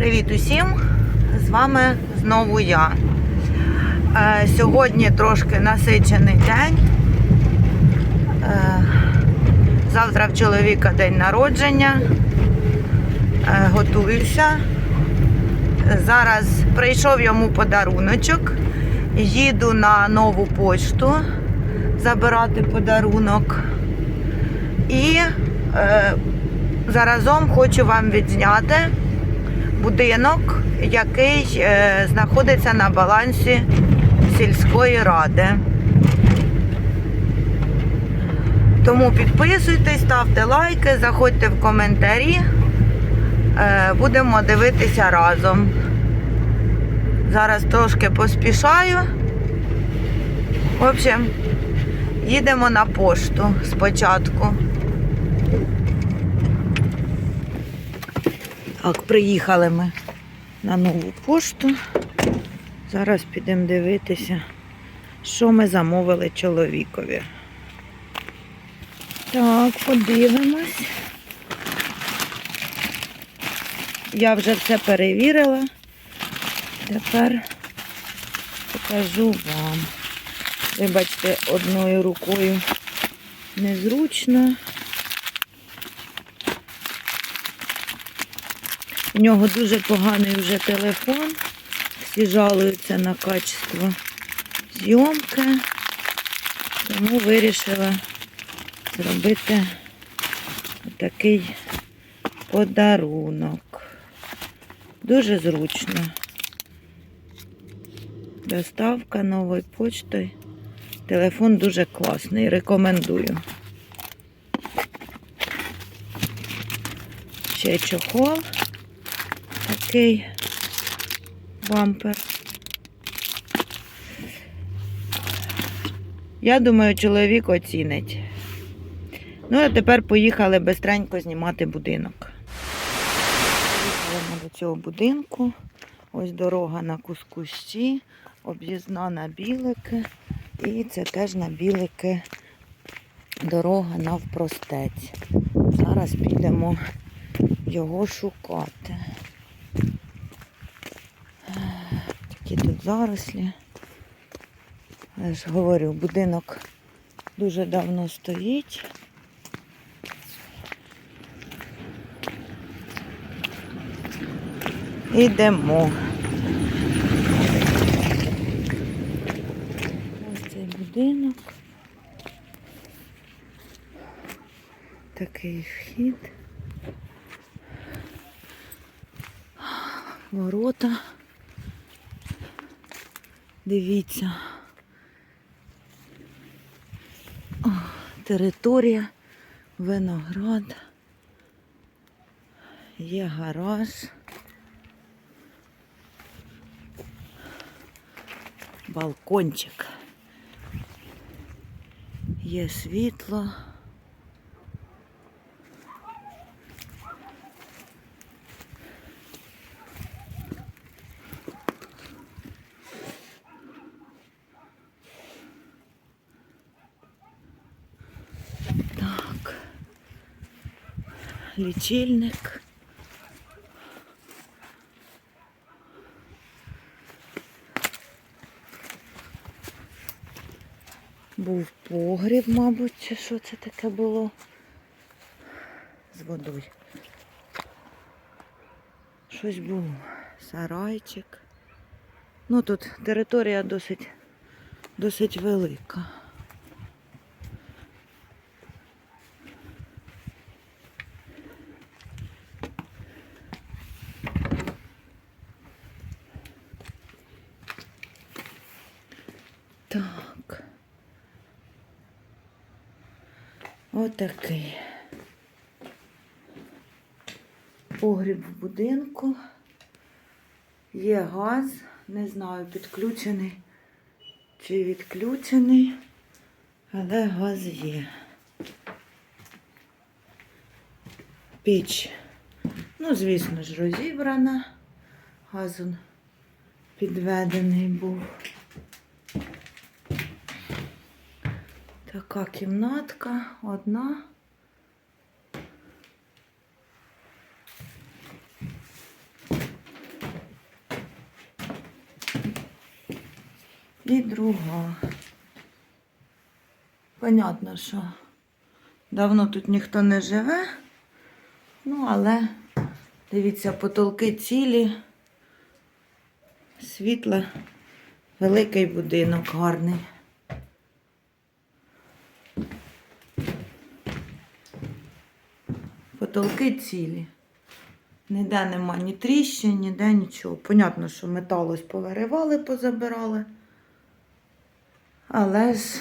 Привіт усім! З вами знову я. Е, Сьогодні трошки насичений день. Е, Завтра в чоловіка день народження. Е, Готуюся. Зараз прийшов йому подаруночок. Їду на нову почту забирати подарунок. І е, заразом хочу вам відзняти будинок, який е, знаходиться на балансі сільської ради. Тому підписуйтесь, ставте лайки, заходьте в коментарі. Е, будемо дивитися разом. Зараз трошки поспішаю. В общем, їдемо на пошту спочатку. Так, приїхали ми на нову пошту. Зараз підемо дивитися, що ми замовили чоловікові. Так, подивимось. Я вже все перевірила. Тепер покажу вам. Вибачте, одною рукою незручно. У нього дуже поганий вже телефон. Всі жалуються на качество зйомки. Тому вирішила зробити такий подарунок. Дуже зручно. Доставка новою почтою. Телефон дуже класний, рекомендую. Ще чохол такий бампер. Я думаю, чоловік оцінить. Ну, а тепер поїхали бистренько знімати будинок. Поїхали ми до цього будинку. Ось дорога на Кускущі, об'їзна на білики. І це теж на білики дорога навпростець. Зараз підемо його шукати. Такі тут зарослі. Я ж говорю, будинок дуже давно стоїть. Ідемо. Ось цей будинок. Такий вхід. Ворота. Дивіться. Територія, виноград. Є гараж. Балкончик. Є світло. Так. Лічильник. Був погріб, мабуть, чи що це таке було з водою. Щось було. Сарайчик. Ну тут територія досить, досить велика. Так. Отакий. Погріб в будинку. Є газ, не знаю, підключений чи відключений, але газ є. Піч, ну, звісно ж, розібрана. Газ он підведений був. Така кімнатка одна. І друга. Понятно, що давно тут ніхто не живе. Ну, але дивіться, потолки цілі, світло, великий будинок гарний. Потолки цілі. Ніде нема ні тріщин, ніде нічого. Понятно, що метал ось повиривали, позабирали. Але ж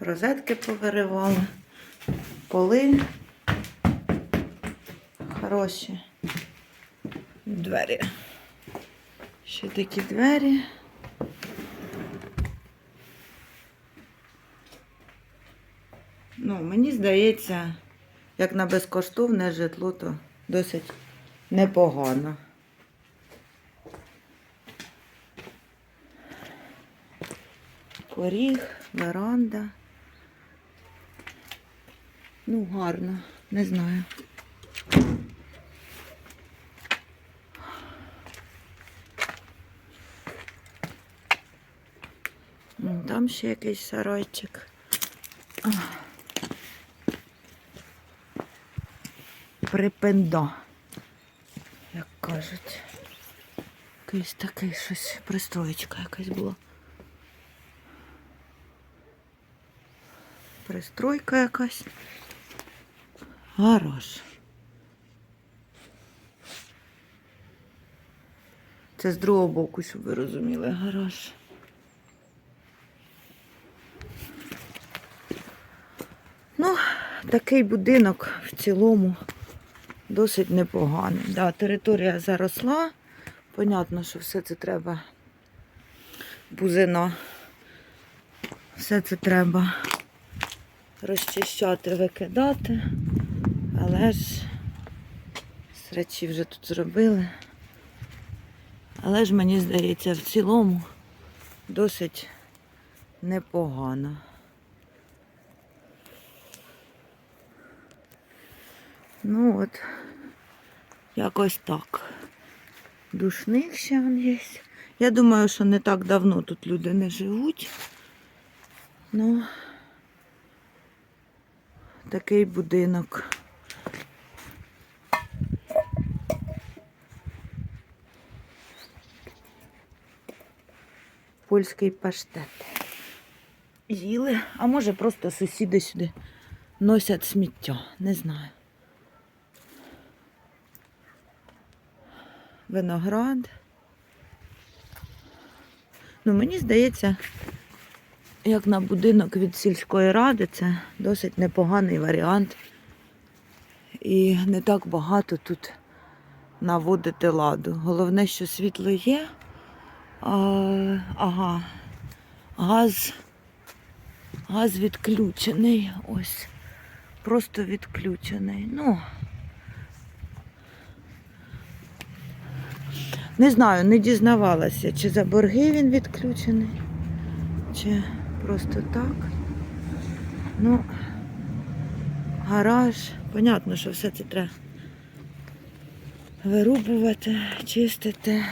розетки повиривали, поли хороші. Двері. Ще такі двері. Ну, мені здається, як на безкоштовне житло, то досить непогано. Поріг, веранда. Ну, гарно, не знаю. Там ще якийсь сарайчик. А. Як кажуть. Якийсь такий щось, пристроєчка якась була. Пристройка якась. Гараж. Це з другого боку, щоб ви розуміли, гараж. Ну, такий будинок в цілому досить непоганий. Да, територія заросла. Понятно, що все це треба бузина. Все це треба розчищати, викидати. Але ж срачі вже тут зробили. Але ж мені здається, в цілому досить непогано. Ну от, якось так. Душник ще є. Я думаю, що не так давно тут люди не живуть. Ну, такий будинок. Польський паштет. Їли, а може просто сусіди сюди носять сміття, не знаю. Виноград. Ну, мені здається, як на будинок від сільської ради, це досить непоганий варіант. І не так багато тут наводити ладу. Головне, що світло є. А, ага. Газ. Газ відключений. Ось. Просто відключений. Ну. Не знаю, не дізнавалася, чи за борги він відключений, чи просто так. Ну, гараж. Понятно, що все це треба вирубувати, чистити.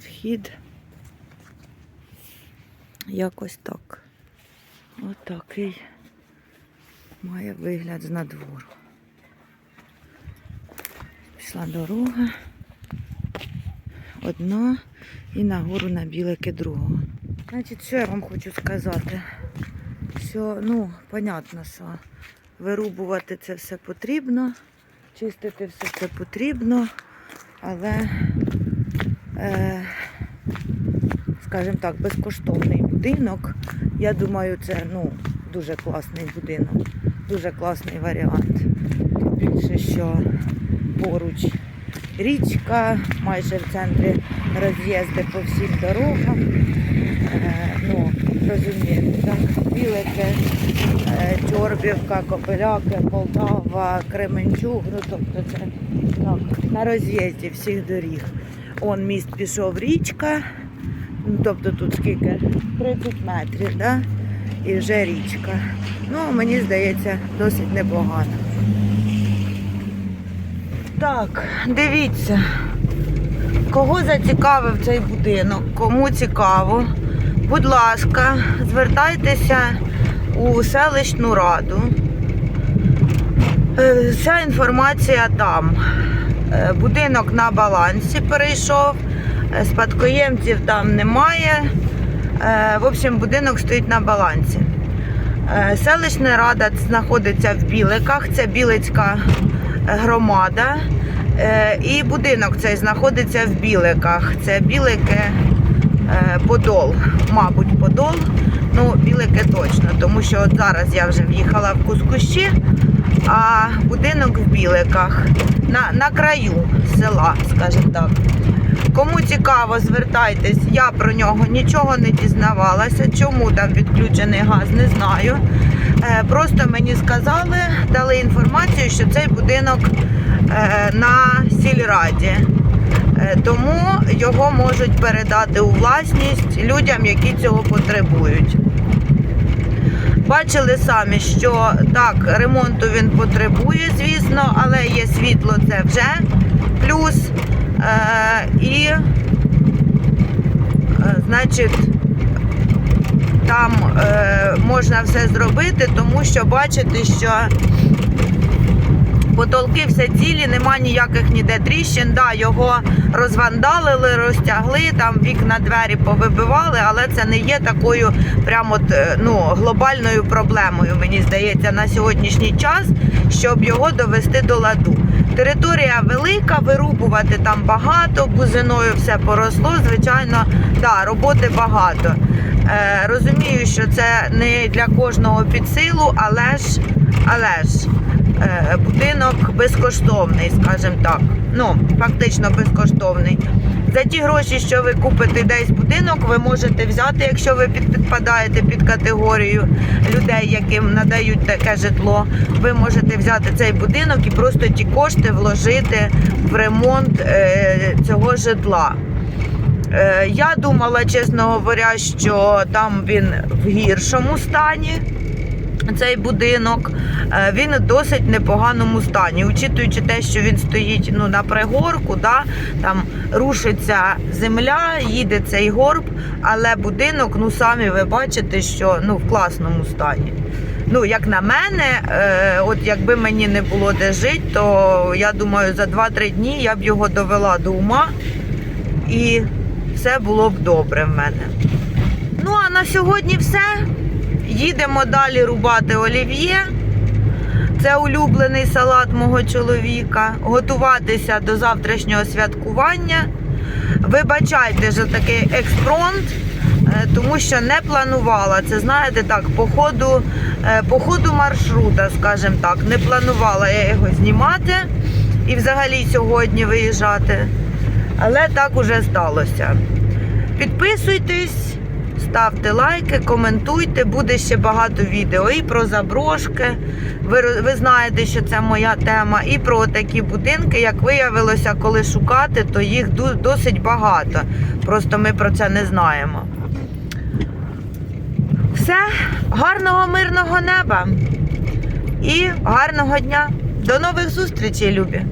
Вхід. Якось так. Отакий має вигляд з надвору. Пішла дорога. Одна і нагору на білики другого. Значить, що я вам хочу сказати? Що, ну, понятно, що вирубувати це все потрібно, чистити все це потрібно, але, е, скажімо так, безкоштовний будинок. Я думаю, це ну, дуже класний будинок, дуже класний варіант. Більше, що поруч річка, майже в центрі роз'їзди по всім дорогам. Е, ну, розумієте, так, Білики, е, Чорбівка, Копиляки, Полтава, Кременчуг, ну тобто це так, на роз'їзді всіх доріг. Он міст пішов річка, ну, тобто тут скільки? 30 метрів, да? і вже річка. Ну, мені здається, досить непогано. Так, дивіться, кого зацікавив цей будинок, кому цікаво, будь ласка, звертайтеся у селищну раду. Е, Вся інформація там. Е, Будинок на балансі перейшов, е, спадкоємців там немає. В общем, будинок стоїть на балансі. Селищна рада знаходиться в Біликах, це Білицька громада. Е, І будинок цей знаходиться в Біликах. Це Білики е, Подол, мабуть, Подол. Ну, Білики точно, тому що от зараз я вже в'їхала в Кускущі, а будинок в Біликах на, на краю села, скажімо так. Кому цікаво, звертайтесь. Я про нього нічого не дізнавалася. Чому там відключений газ, не знаю. Е, Просто мені сказали, дали інформацію, що цей будинок е, на сільраді. Е, Тому його можуть передати у власність людям, які цього потребують. Бачили самі, що так, ремонту він потребує, звісно, але є світло, це вже плюс. І, значить, там е, можна все зробити, тому що бачите, що потолки все цілі, нема ніяких ніде тріщин. Да, його розвандалили, розтягли, там вікна двері повибивали, але це не є такою прямо от, е, ну, глобальною проблемою, мені здається, на сьогоднішній час, щоб його довести до ладу. Територія велика, вирубувати там багато, бузиною все поросло. Звичайно, да, роботи багато. Е, розумію, що це не для кожного під силу, але ж, але ж е, будинок безкоштовний, скажімо так. Ну, фактично безкоштовний. За ті гроші, що ви купите десь будинок, ви можете взяти, якщо ви підпадаєте під категорію людей, яким надають таке житло. Ви можете взяти цей будинок і просто ті кошти вложити в ремонт е, цього житла. Е, Я думала, чесно говоря, що там він в гіршому стані. Цей будинок Е, він досить непоганому стані, учитуючи те, що він стоїть ну, на пригорку, да, там рушиться земля, їде цей горб, але будинок, ну самі ви бачите, що ну, в класному стані. Ну, як на мене, е, от якби мені не було де жити, то я думаю, за 2-3 дні я б його довела до ума і все було б добре в мене. Ну а на сьогодні все. Їдемо далі рубати олів'є. Це улюблений салат мого чоловіка. Готуватися до завтрашнього святкування. Вибачайте за такий експронт, е, тому що не планувала. Це знаєте так, по ходу, е, по ходу маршрута, скажімо так, не планувала я його знімати і взагалі сьогодні виїжджати. Але так уже сталося. Підписуйтесь, ставте лайки, коментуйте, буде ще багато відео і про заброшки. Ви, ви знаєте, що це моя тема, і про такі будинки. Як виявилося, коли шукати, то їх досить багато. Просто ми про це не знаємо. Все, гарного мирного неба і гарного дня. До нових зустрічей, любі!